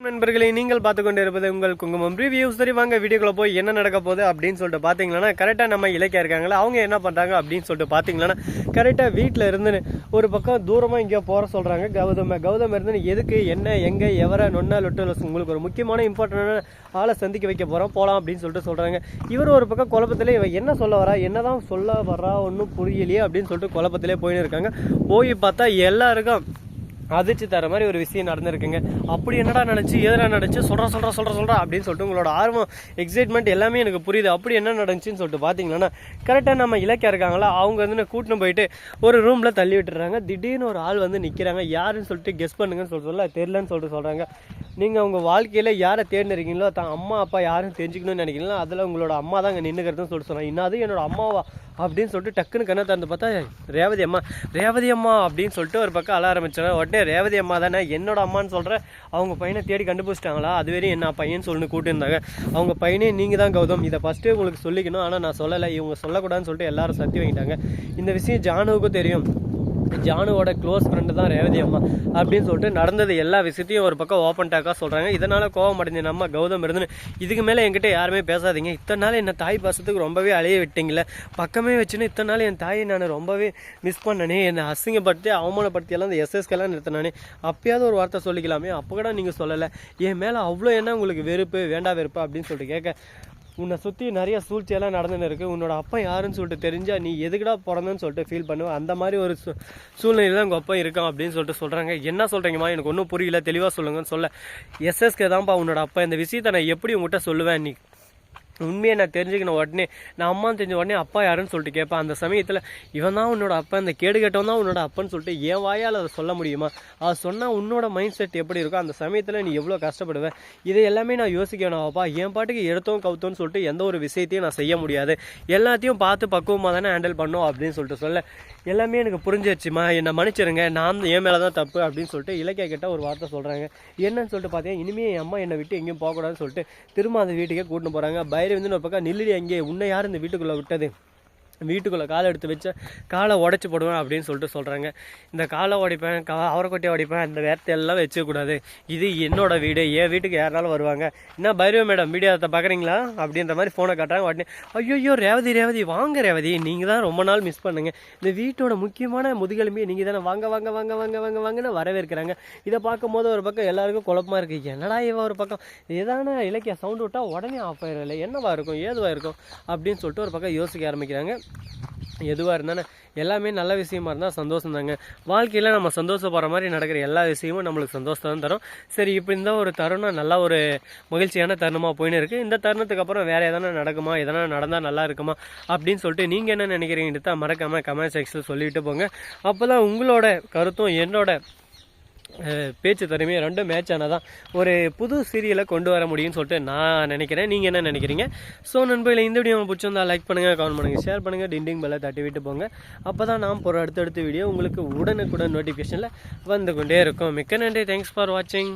நண்பர்களே நீங்கள் பார்த்து கொண்டு இருப்பது உங்கள் குங்குமம் ரிவ்யூஸ் சரி வாங்க வீடியோக்குள்ள போய் என்ன நடக்க போகுது அப்படின்னு சொல்லிட்டு பார்த்தீங்கன்னா கரெக்டாக நம்ம இலக்கியா இருக்காங்களா? அவங்க என்ன பண்ணுறாங்க அப்படின்னு சொல்லிட்டு பார்த்தீங்கன்னா கரெக்டாக வீட்டில் இருந்து ஒரு பக்கம் தூரமாக இங்கே போகிற சொல்கிறாங்க கௌதம கௌதம் இருந்து எதுக்கு என்ன எங்கே எவரை நொன்னா லொட்டு உங்களுக்கு ஒரு முக்கியமான இம்பார்ட்டண்டான ஆளை சந்திக்க வைக்க போகிறோம் போகலாம் அப்படின்னு சொல்லிட்டு சொல்கிறாங்க இவர் ஒரு பக்கம் குழப்பத்திலே இவன் என்ன சொல்ல வரா என்னதான் சொல்ல வரா ஒன்றும் புரியலையே அப்படின்னு சொல்லிட்டு குழப்பத்திலே போயின்னு இருக்காங்க. போய் பார்த்தா எல்லாருக்கும் அதிர்ச்சி தர மாதிரி ஒரு விஷயம் நடந்திருக்குங்க. அப்படி என்னடா நினச்சி எதனா நினச்சி சொல்கிற சொல்கிறேன் சொல்கிற சொல்கிறா அப்படின்னு சொல்லிட்டு உங்களோட ஆர்வம் எக்ஸைட்மெண்ட் எல்லாமே எனக்கு புரியுது. அப்படி என்ன நடந்துச்சுன்னு சொல்லிட்டு பார்த்தீங்கன்னா கரெக்டாக நம்ம இலக்கியா இருக்காங்களா அவங்க வந்து கூட்டின்னு போயிட்டு ஒரு ரூமில் தள்ளி விட்டுறாங்க திடீர்னு ஒரு ஆள் வந்து நிற்கிறாங்க யாருன்னு சொல்லிட்டு கெஸ் பண்ணுங்கன்னு சொல்லிட்டு சொல்ல தெரிலன்னு சொல்லிட்டு சொல்கிறாங்க நீங்கள் உங்கள் வாழ்க்கையில் யாரை தேர்ந்தெடுக்கீங்களோ தான் அம்மா அப்பா யாரும் தெரிஞ்சுக்கணும்னு நினைக்கிறீங்களோ அதில் உங்களோட அம்மா தான் அங்கே நின்றுக்கிறதுன்னு சொல்லிட்டு சொன்னாங்க. இன்னாது என்னோட அம்மாவா அப்படின்னு சொல்லிட்டு டக்குன்னு கண்ணை திறந்து பார்த்தா ரேவதி அம்மா ரேவதி அம்மா அப்படின்னு சொல்லிட்டு ஒரு பக்கம் அழ ஆரம்பிச்சாங்க உடனே ரேவதி அம்மா தானே என்னோட அம்மான்னு சொல்கிற அவங்க பையனை தேடி கண்டுபிடிச்சிட்டாங்களா? அது வரையும் என்ன பையன் சொல்லிட்டு கூட்டியிருந்தாங்க. அவங்க பையனே நீங்கள் தான் கௌதம். இதை ஃபஸ்ட்டு உங்களுக்கு சொல்லிக்கணும். ஆனால் நான் சொல்லலை. இவங்க சொல்லக்கூடாதுன்னு சொல்லிட்டு எல்லாரும் சத்தி வாங்கிட்டாங்க. இந்த விஷயம் ஜானுவுக்கும் தெரியும். ஜானுவோட க்ளோஸ் ஃப்ரெண்டு தான் ரேவதி அம்மா அப்படின்னு சொல்லிட்டு நடந்தது எல்லா விஷயத்தையும் ஒரு பக்கம் ஓப்பன் டாக்காக சொல்கிறாங்க இதனால் கோவம் அடைஞ்ச நம்ம கௌதம் இருந்துன்னு இதுக்கு மேலே என்கிட்ட யாருமே பேசாதீங்க. இத்தனை நாள் என்ன தாய் பாசத்துக்கு ரொம்பவே அழைய விட்டீங்களே பக்கமே வச்சுன்னு இத்தனை நாள் என் தாயை நான் ரொம்பவே மிஸ் பண்ணனே என்னை அசிங்கப்படுத்தி அவமானப்படுத்தி எல்லாம் இந்த எஸ்எஸ்கெல்லாம் நிறுத்தினானே. அப்பயாவது ஒரு வார்த்தை சொல்லிக்கலாமே. அப்போ கூட நீங்கள் சொல்லலை. என் மேலே அவ்வளோ என்ன உங்களுக்கு வெறுப்பு வேண்டா வெறுப்பு அப்படின்னு சொல்லிட்டு கேட்க உன்னை சுற்றி நிறைய சூழ்ச்சியெல்லாம் நடந்துன்னு இருக்குது உன்னோட அப்பா யாருன்னு சொல்லிட்டு தெரிஞ்சால் நீ எதுக்குடா பிறந்தன்னு சொல்லிட்டு ஃபீல் பண்ணுவேன் அந்த மாதிரி ஒரு சூ சூழ்நிலையில் தான் உங்கள் அப்பா இருக்கான் அப்படின்னு சொல்லிட்டு சொல்கிறாங்க என்ன சொல்கிறீங்கம்மா எனக்கு ஒன்றும் புரியல. தெளிவாக சொல்லுங்கன்னு சொல்ல. எஸ்எஸ்கே தான்ப்பா உன்னோட அப்பா. இந்த விஷயத்தை நான் எப்படி உங்கள்கிட்ட சொல்லுவேன்? நீ உண்மையை நான் தெரிஞ்சுக்கணும் உடனே நான் அம்மா தெரிஞ்ச உடனே அப்பா யாருன்னு சொல்லிட்டு கேட்பேன் அந்த சமயத்தில் இவன் தான் உன்னோட அப்பா. இந்த கேடு கேட்டவன் தான் உன்னோட அப்பன்னு சொல்லிட்டு என் வாயால் அதை சொல்ல முடியுமா? அது சொன்னால் உன்னோட மைண்ட் செட் எப்படி இருக்கோ அந்த சமயத்தில் நீ எவ்வளோ கஷ்டப்படுவேன் இதை எல்லாமே நான் யோசிக்கணும் அப்பா என் பாட்டுக்கு எடுத்தோம் கவுத்தோன்னு சொல்லிட்டு எந்த ஒரு விஷயத்தையும் நான் செய்ய முடியாது. எல்லாத்தையும் பார்த்து பக்குவமாக தானே ஹேண்டில் பண்ணும் அப்படின்னு சொல்லிட்டு சொல்ல. எல்லாமே எனக்கு புரிஞ்சிருச்சுமா? என்னை மன்னிச்சிருங்க நான் என் மேலே தான் தப்பு அப்படின்னு சொல்லிட்டு இலக்கிய கிட்ட ஒரு வார்த்தை சொல்கிறாங்க என்னன்னு சொல்லிட்டு பார்த்தீங்கன்னா இனிமேல் என் அம்மா என்னை விட்டு எங்கேயும் போகக்கூடாதுன்னு சொல்லிட்டு திரும்ப அந்த வீட்டுக்கே கூட்டின்னு போகிறாங்க தைரியம் வந்து நான் பக்கம் நில்லடி அங்கே. உன்னை யார் இந்த வீட்டுக்குள்ளே விட்டது? வீட்டுக்குள்ளே காலை எடுத்து வச்சு காலை உடச்சி போடுவேன் அப்படின்னு சொல்லிட்டு சொல்கிறாங்க இந்த காலை உடைப்பேன் கா அவரைக்கொட்டையை உடைப்பேன் அந்த வேர்த்தை எல்லாம் வச்சுக்கூடாது இது என்னோடய வீடு என் வீட்டுக்கு யாருனாலும் வருவாங்க. என்ன பைரவ மேடம் வீடியோத்தை பார்க்குறீங்களா அப்படின்ற மாதிரி ஃபோனை காட்டுறாங்க. உடனே ஐயோ ரேவதி ரேவதி வாங்க ரேவதி நீங்கள் தான் ரொம்ப நாள் மிஸ் பண்ணுங்க. இந்த வீட்டோட முக்கியமான முதுகெலும்பியை நீங்கள் தானே வாங்க வாங்க வாங்க வாங்க வாங்க வாங்கன்னு வரவேற்கிறாங்க. இதை பார்க்கும்போது ஒரு பக்கம் எல்லாருக்கும் குழப்பமாக இருக்குது என்னடா இவன் ஒரு பக்கம்? ஏதான இலக்கிய சவுண்டு விட்டால் உடனே ஆஃப் ஆயிடல என்னவா இருக்கும்? ஏதுவாக இருக்கும்? அப்படின்னு சொல்லிட்டு ஒரு பக்கம் யோசிக்க ஆரம்பிக்கிறாங்க. எதுவாக இருந்தானே எல்லாமே நல்ல விஷயமா இருந்தால் சந்தோஷம் தாங்க வாழ்க்கையில் நம்ம சந்தோஷப்படுற மாதிரி நடக்கிற எல்லா விஷயமும் நம்மளுக்கு சந்தோஷம் தான் தரும். சரி இப்போ இந்த ஒரு தருணம் நல்லா ஒரு மகிழ்ச்சியான தருணமாக போயின்னு இருக்குது இந்த தருணத்துக்கு அப்புறம் வேறு எதனா நடக்குமா? எதனா நடந்தால் நல்லா இருக்குமா? அப்படின்னு சொல்லிட்டு நீங்கள் என்ன நினைக்கிறீங்கன்னு தான் மறக்காமல் கமெண்ட் செக்ஷனில் சொல்லிட்டு போங்க. அப்போ தான் உங்களோட கருத்தும் என்னோட பேச்சு திறமையும் ரெண்டும் மேட்ச் ஆனால் தான் ஒரு புது சீரியலை கொண்டு வர முடியும்னு சொல்லிட்டு நான் நினைக்கிறேன். நீங்கள் என்ன நினைக்கிறீங்க? ஸோ நண்பர்களை இந்த வீடியோ பிடிச்சிருந்தா லைக் பண்ணுங்கள் கமெண்ட் பண்ணுங்கள் ஷேர் பண்ணுங்கள் டிண்டிங் பெல்லை தட்டி விட்டு போங்க. அப்போ தான் நான் போகிற அடுத்தடுத்த வீடியோ உங்களுக்கு உடனுக்குடன் நோட்டிஃபிகேஷனில் வந்து கொண்டே இருக்கும். மிக்க நன்றி. தேங்க்ஸ் ஃபார் வாட்சிங்